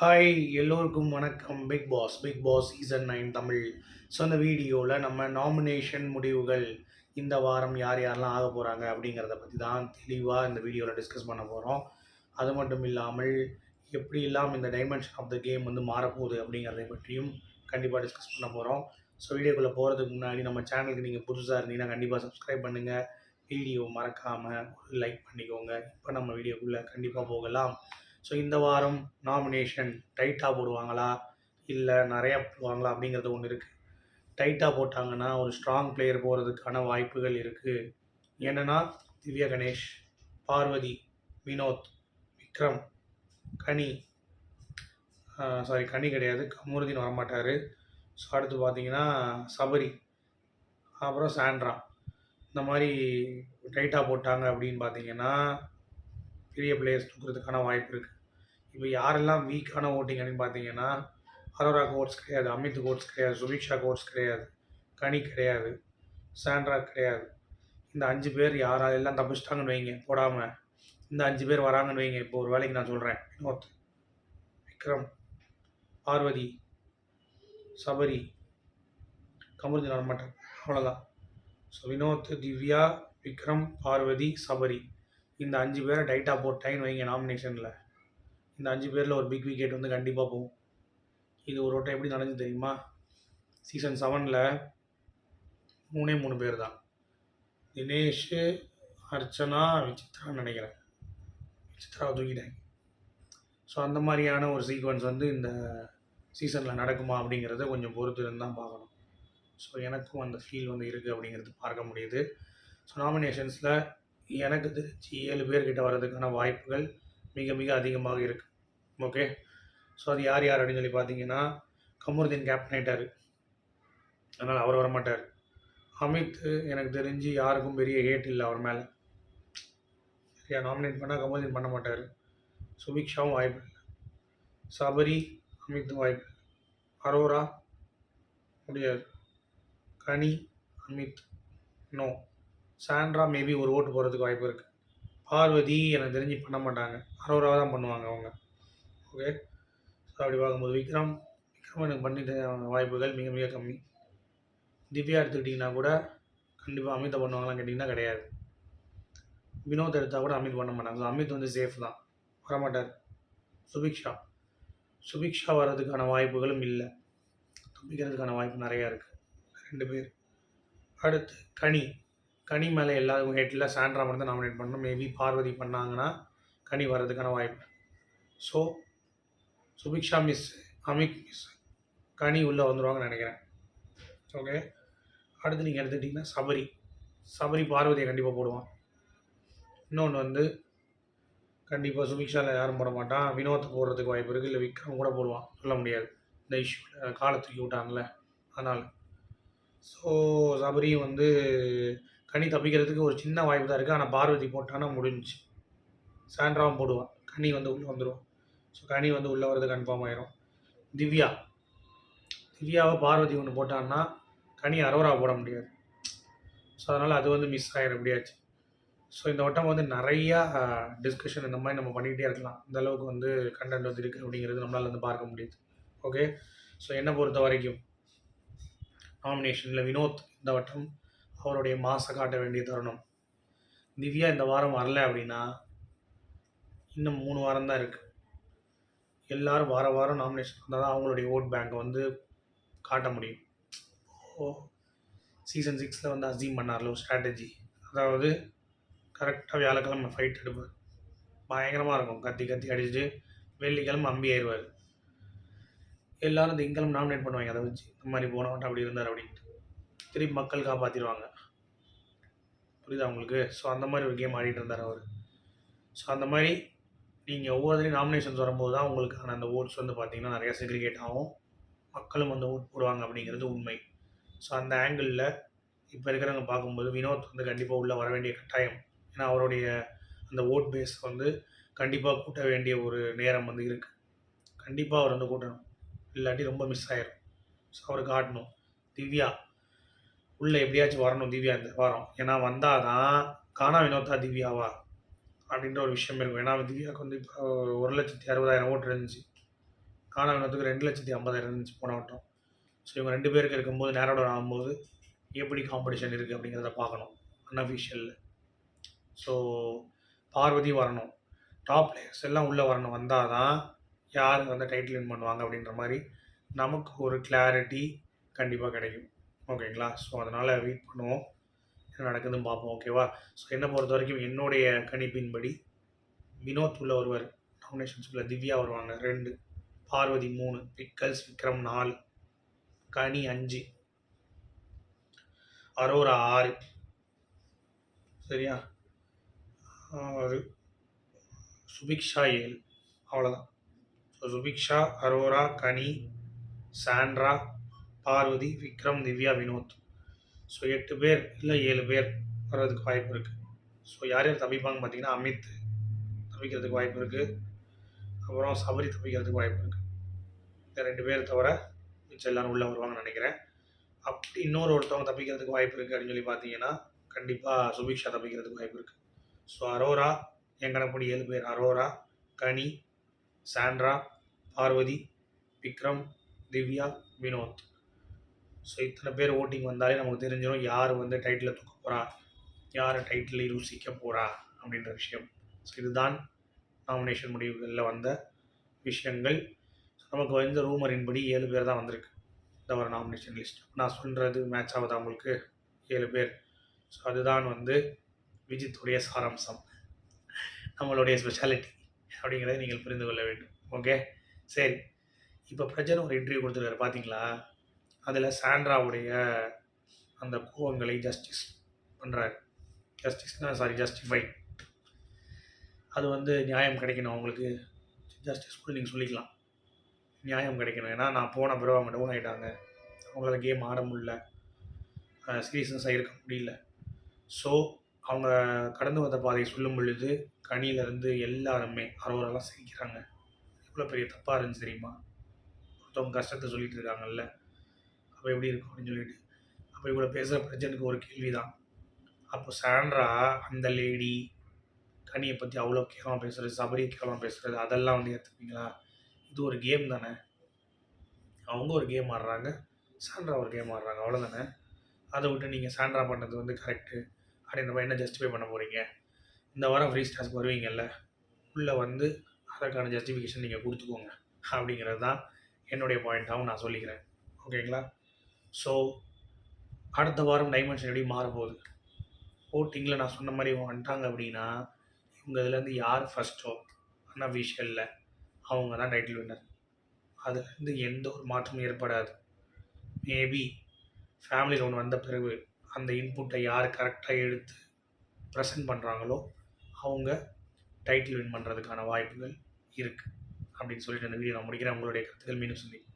Hi எல்லோருக்கும் வணக்கம். Big boss big boss season nine Tamil. So அந்த வீடியோவில் நம்ம நாமினேஷன் முடிவுகள் இந்த வாரம் யார் யாரெல்லாம் ஆக போகிறாங்க அப்படிங்கிறத பற்றி தான் தெளிவாக இந்த வீடியோவில் டிஸ்கஸ் பண்ண போகிறோம் அது மட்டும் இல்லாமல் எப்படி இல்லாமல் இந்த டைமென்ஷன் ஆஃப் த கேம் வந்து மாறப்போகுது அப்படிங்கிறத பற்றியும் கண்டிப்பாக டிஸ்கஸ் பண்ண போகிறோம் ஸோ வீடியோக்குள்ளே போகிறதுக்கு முன்னாடி நம்ம சேனலுக்கு நீங்கள் புதுசாக இருந்தீங்கன்னா கண்டிப்பாக சப்ஸ்கிரைப் பண்ணுங்கள் வீடியோ மறக்காமல் லைக் பண்ணிக்கோங்க. இப்போ நம்ம வீடியோக்குள்ளே கண்டிப்பாக போகலாம். ஸோ இந்த வாரம் நாமினேஷன் டைட்டாக போடுவாங்களா? இல்லை நிறையா போடுவாங்களா? அப்படிங்கிறது ஒன்று இருக்குது டைட்டாக போட்டாங்கன்னா ஒரு ஸ்ட்ராங் பிளேயர் போகிறதுக்கான வாய்ப்புகள் இருக்குது என்னென்னா திவ்யா கணேஷ் பார்வதி வினோத் விக்ரம் கனி. சாரி கனி கிடையாது. கமருதீன் வரமாட்டார். ஸோ அடுத்து பார்த்தீங்கன்னா சபரி. அப்புறம் சாண்ட்ரா. இந்த மாதிரி டைட்டாக போட்டாங்க அப்படின்னு பார்த்தீங்கன்னா பெரிய பிளேயர்ஸ் தூக்குறதுக்கான வாய்ப்பு இருக்குது இப்போ யாரெல்லாம் வீக்கான ஓட்டிங் அப்படின்னு பார்த்தீங்கன்னா அரோரா கோட்ஸ் கிடையாது அமித் கோட்ஸ் கிடையாது சுபிக்ஷா கோட்ஸ் கிடையாது கனி கிடையாது சாண்ட்ரா கிடையாது. இந்த அஞ்சு பேர் யாரா எல்லாம் தப்பிச்சிட்டாங்கன்னு வைங்க போடாமல் இந்த அஞ்சு பேர் வராங்கன்னு வைங்க இப்போ ஒரு வேலைக்கு நான் சொல்கிறேன் வினோத் விக்ரம் பார்வதி சபரி கமருதி நடமாட்டம் அவ்வளோதான் ஸோ வினோத் திவ்யா விக்ரம் பார்வதி சபரி. இந்த அஞ்சு பேரை டைட்டாக போட்டாங்கன்னு வைங்க நாமினேஷனில் இந்த அஞ்சு பேரில் ஒரு பிக் விக்கெட் வந்து கண்டிப்பாக போகும். இது ஒரு வட்டம் எப்படி நடந்து தெரியுமா? சீசன் செவனில் மூணே மூணு பேர் தான் தினேஷ் அர்ச்சனா விசித்ரான்னு நினைக்கிறேன். விசித்ராவை தூக்கிட்டாங்க. ஸோ அந்த மாதிரியான ஒரு சீக்வன்ஸ் வந்து இந்த சீசனில் நடக்குமா அப்படிங்கிறத கொஞ்சம் பொறுத்து தான் பார்க்கணும். ஸோ எனக்கும் அந்த ஃபீல் வந்து இருக்குது அப்படிங்கிறது பார்க்க முடியுது. ஸோ நாமினேஷன்ஸில் எனக்கு தெரிஞ்சு ஏழு பேர்கிட்ட வர்றதுக்கான வாய்ப்புகள் மிக மிக அதிகமாக இருக்குது ஓகே ஸோ அது யார் யார் அப்படின்னு சொல்லி பார்த்தீங்கன்னா கமருதீன் கேப்டன் ஆகிட்டார் அதனால் அவர் வரமாட்டார். அமித் எனக்கு தெரிஞ்சு யாருக்கும் பெரிய ஹேட் இல்லை அவர் மேலே. சரியா? நாமினேட் பண்ணால் கமருதீன் பண்ண மாட்டார். சுபிக்ஷாவும் வாய்ப்பு இல்லை. சபரி அமித்தும் வாய்ப்பு அரோரா முடியாது. கனி அமித் நோ சாண்ட்ரா மேபி ஒரு ஓட்டு போகிறதுக்கு வாய்ப்பு இருக்குது பார்வதி எனக்கு தெரிஞ்சு பண்ண மாட்டாங்க. அரோராவாக தான் பண்ணுவாங்க அவங்க. ஓகே ஸோ அப்படி பார்க்கும்போது விக்ரம் விக்ரம் எனக்கு பண்ணிட்டு வாய்ப்புகள் மிக மிக கம்மி. திவ்யா எடுத்துக்கிட்டிங்கன்னா கூட கண்டிப்பாக அமித்தை பண்ணுவாங்களான்னு கேட்டிங்கன்னா கிடையாது. வினோத் எடுத்தால் கூட அமித் பண்ண மாட்டாங்க. ஸோ அமித் வந்து சேஃப் தான். வரமாட்டார். சுபிக்ஷா. சுபிக்ஷா வர்றதுக்கான வாய்ப்புகளும் இல்லை. தப்பிக்கிறதுக்கான வாய்ப்பு நிறையா இருக்குது ரெண்டு பேர். அடுத்து கனி. கனி மேலே எல்லா ஹெட்டில் சாண்ட்ரா மட்டும் தான் நாமினேட் பண்ணணும். மேபி பார்வதி பண்ணாங்கன்னா கனி வர்றதுக்கான வாய்ப்பு. ஸோ சுபிக்ஷா மிஸ் அமிக் மிஸ் கனி உள்ளே வந்துடுவாங்கன்னு நினைக்கிறேன். ஓகே அடுத்து நீங்கள் எடுத்துக்கிட்டிங்கன்னா சபரி. சபரி பார்வதியை கண்டிப்பாக போடுவான். இன்னொன்று வந்து கண்டிப்பாக சுபிக்ஷாவில் யாரும் போட மாட்டான். வினோத்தை போடுறதுக்கு வாய்ப்பு இருக்குது இல்லை விக்ரம் கூட போடுவான். சொல்ல முடியாது. இந்த இஷ்யூவில் காலை தூக்கி விட்டாங்கல்ல அதனால். ஸோ சபரியும் வந்து கனி தப்பிக்கிறதுக்கு ஒரு சின்ன வாய்ப்பு தான் இருக்குது ஆனால் பார்வதி போட்டான்னா முடிஞ்சு சாண்ட்ராவும் போடுவான். கனி வந்து உள்ளே வந்துடுவான் ஸோ கனி வந்து உள்ளே வரது கன்ஃபார்ம் ஆயிரும். திவ்யா. திவ்யாவை பார்வதி ஒன்று போட்டான்னா கனி அரோரா போட முடியாது. ஸோ அதனால் அது வந்து மிஸ் ஆகிடும் எப்படியாச்சு. ஸோ இந்த வட்டம் வந்து நிறையா டிஸ்கஷன் இந்த மாதிரி நம்ம பண்ணிக்கிட்டே இருக்கலாம். இந்த அளவுக்கு வந்து கண்டென்ட் வந்து இருக்குது அப்படிங்கிறது நம்மளால் வந்து பார்க்க முடியுது. ஓகே ஸோ என்னை பொறுத்த வரைக்கும் நாமினேஷனில் வினோத் இந்த வட்டம் அவருடைய மாசை காட்ட வேண்டிய தருணம். திவ்யா இந்த வாரம் வரல அப்படின்னா இன்னும் மூணு வாரம் தான் இருக்குது எல்லாரும் வார வாரம் நாமினேஷன் வந்தால் தான் அவங்களுடைய ஓட் பேங்க்கை வந்து காட்ட முடியும். ஓ சீசன் சிக்ஸில் வந்து அசீம் பண்ணார்ல ஒரு ஸ்ட்ராட்டஜி அதாவது கரெக்டாக வியாழக்கிழமை ஃபைட் எடுப்பார். பயங்கரமாக இருக்கும். கத்தி கத்தி அடிச்சுட்டு வெள்ளிக்கிழமை அம்பி ஆயிடுவார். எல்லாரும் திங்கிழமை நாமினேட் பண்ணுவாங்க. அதை வச்சு இந்த மாதிரி போனவன்ட்டு அப்படி இருந்தார் அப்படின்ட்டு. திருப்பி மக்கள் காப்பாற்றிடுவாங்க புரியுதா உங்களுக்கு? ஸோ அந்த மாதிரி ஒரு கேம் ஆடிட்டு இருந்தார் அவர். ஸோ அந்த மாதிரி நீங்கள் ஒவ்வொருத்தரையும் நாமினேஷன்ஸ் வரும்போது தான் உங்களுக்கான அந்த ஓட்ஸ் வந்து பார்த்தீங்கன்னா நிறையா செக்ரிகேட் ஆகும். மக்களும் வந்து ஓட் போடுவாங்க அப்படிங்கிறது உண்மை. ஸோ அந்த ஆங்கிளில் இப்போ இருக்கிறவங்க பார்க்கும்போது வினோத் வந்து கண்டிப்பாக உள்ளே வர வேண்டிய கட்டாயம். ஏன்னா அவருடைய அந்த ஓட் பேஸ் வந்து கண்டிப்பாக கூட்ட வேண்டிய ஒரு நேரம் வந்து இருக்குது கண்டிப்பாக அவர் வந்து கூட்டணும். இல்லாட்டி ரொம்ப மிஸ் ஆயிரும். ஸோ அவர் காட்டணும் திவ்யா உள்ளே எப்படியாச்சும் வரணும் திவ்யா இந்த வாரம். ஏன்னா வந்தால் தான் காணா வினோத்தா திவ்யாவா? அப்படின்ற ஒரு விஷயம் இருக்கும். ஏன்னா திவ்யாவுக்கு வந்து இப்போ ஒரு லட்சத்தி அறுபதாயிரம் ஓட்டு இருந்துச்சு. காணா வினோத்துக்கு ரெண்டு லட்சத்தி ஐம்பதாயிரம் இருந்துச்சு போன வட்டம் ஸோ இவங்க ரெண்டு பேருக்கு இருக்கும்போது நேரோட ஆகும்போது எப்படி காம்படிஷன் இருக்குது அப்படிங்கிறத பார்க்கணும். அன்அஃபிஷியலில் ஸோ பார்வதி வரணும். டாப் பிளேயர்ஸ் எல்லாம் உள்ளே வரணும். வந்தால் தான் யார் வந்து டைட்டில் வின் பண்ணுவாங்க அப்படின்ற மாதிரி நமக்கு ஒரு கிளாரிட்டி கண்டிப்பாக கிடைக்கும். ஓகேங்களா? ஸோ அதனால் வெயிட் பண்ணுவோம். என்ன நடக்குதுன்னு பார்ப்போம் ஓகேவா ஸோ என்னை பொறுத்த வரைக்கும் என்னுடைய கணிப்பின்படி வினோத் உள்ள ஒருவர் நாமினேஷன்ஸ்குள்ள திவ்யா வருவாங்க. ரெண்டு பார்வதி மூணு பிக்கல்ஸ் விக்ரம் நாலு கனி அஞ்சு அரோரா ஆறு சரியா? ஆறு சுபிக்ஷா ஏழு. அவ்வளோதான் so Subiksha Aurora Kani Sandra Parvathy Vikram Divya Vinoth. So எட்டு பேர் இல்லை ஏழு பேர் வர்றதுக்கு வாய்ப்பு இருக்குது ஸோ யார் யார் தப்பிப்பாங்க பார்த்தீங்கன்னா அமித் தப்பிக்கிறதுக்கு வாய்ப்பு இருக்குது அப்புறம் சபரி தப்பிக்கிறதுக்கு வாய்ப்பு இருக்குது இந்த ரெண்டு பேர் தவிர மிச்சம் எல்லோரும் உள்ளே வருவாங்கன்னு நினைக்கிறேன். அப்படி இன்னொரு ஒருத்தவங்க தப்பிக்கிறதுக்கு வாய்ப்பு இருக்குது அப்படின்னு சொல்லி பார்த்தீங்கன்னா கண்டிப்பாக சுபிக்ஷா தப்பிக்கிறதுக்கு வாய்ப்பு இருக்குது ஸோ அரோரா என் ஏழு பேர். Aurora Kani Sandra Parvathy Vikram Divya Vinoth. So இத்தனை பேர் ஓட்டிங் வந்தாலே நமக்கு தெரிஞ்சிடும் யார் வந்து டைட்டில் தூக்க போகிறா யார் டைட்டிலை ருசிக்க போகிறா அப்படின்ற விஷயம். ஸோ இதுதான் நாமினேஷன் முடிவுகளில் வந்த விஷயங்கள். நமக்கு வந்த ரூமரின் படி ஏழு பேர் தான் வந்திருக்கு. இந்த ஒரு நாமினேஷன் லிஸ்ட் நான் சொல்கிறது மேட்ச் ஆகுதா உங்களுக்கு? ஏழு பேர். ஸோ அதுதான் வந்து விஜித்துடைய சாராம்சம். நம்மளுடைய ஸ்பெஷாலிட்டி அப்படிங்கிறத நீங்கள் புரிந்து கொள்ள வேண்டும். ஓகே சரி. இப்போ பிரஜன் ஒரு இன்டர்வியூ கொடுத்துருக்காரு. பார்த்தீங்களா அதில் சாண்ட்ராவுடைய அந்த கோவங்களை ஜஸ்டிஸ் பண்ணுறாரு ஜஸ்டிஸ்னா சாரி ஜஸ்டிஃபை அது வந்து நியாயம் கிடைக்கணும் அவங்களுக்கு. ஜஸ்டிஸ் கூட நீங்கள் சொல்லிக்கலாம். நியாயம் கிடைக்கணும். ஏன்னா நான் போன பிறகு அவங்க டவுன் ஆகிட்டாங்க அவங்களால கேம் ஆட முடியல. சீரியஸ்னஸாக இருக்க முடியல. ஸோ அவங்க கடந்து வந்த பாதையை சொல்லும் பொழுது கனியிலேருந்து எல்லாருமே அரோரெல்லாம் சிரிக்கிறாங்க. எவ்வளோ பெரிய தப்பாக இருந்துச்சு தெரியுமா? ஒருத்தவங்க கஷ்டத்தை சொல்லிகிட்டு இருக்காங்கல்ல. அப்போ எப்படி இருக்கும் அப்படின்னு சொல்லிட்டு. அப்போ இவ்வளோ பேசுகிற பிரச்சனைக்கு ஒரு கேள்வி தான் அப்போ சாண்ட்ரா அந்த லேடி கனியை பற்றி அவ்வளோ கேவலம் பேசுகிறது சபரி கேவலம் பேசுகிறது அதெல்லாம் வந்து ஏற்றுப்பீங்களா இது ஒரு கேம் தானே. அவங்க ஒரு கேம் ஆடுறாங்க சாண்ட்ரா ஒரு கேம் ஆடுறாங்க அவ்வளோதானே அதை விட்டு நீங்கள் சாண்ட்ரா பண்ணது வந்து கரெக்டு அப்படின்ற மாதிரி என்ன ஜஸ்டிஃபை பண்ண போகிறீங்க இந்த வாரம் ஃப்ரீ ஸ்டாஸ் வருவீங்கல்ல உள்ளே வந்து அதற்கான ஜஸ்டிஃபிகேஷன் நீங்கள் கொடுத்துக்கோங்க. அப்படிங்கிறது தான் என்னுடைய பாயிண்ட்டாகவும் நான் சொல்லிக்கிறேன். ஓகேங்களா ஸோ அடுத்த வாரம் டைமென்ஷன் எப்படி மாறப்போகுது? ஓட்டிங்கில் நான் சொன்ன மாதிரி இவங்க வந்துட்டாங்க அப்படின்னா இவங்க இதுலேருந்து யார் ஃபஸ்ட்டோ அன்அஃபிஷியலில் அவங்க தான் டைட்டில் வின்னர் அதுலேருந்து எந்த ஒரு மாற்றமும் ஏற்படாது. மேபி ஃபேமிலி லோன் வந்த பிறகு அந்த இன்புட்டை யார் கரெக்டாக எடுத்து ப்ரெசென்ட் பண்ணுறாங்களோ அவங்க டைட்டில் வின் பண்ணுறதுக்கான வாய்ப்புகள் இருக்குது அப்படின்னு சொல்லிட்டு அந்த வீடியோ நான் முடிக்கிறேன். உங்களுடைய கருத்துக்கள் மீண்டும் சந்திப்போம்.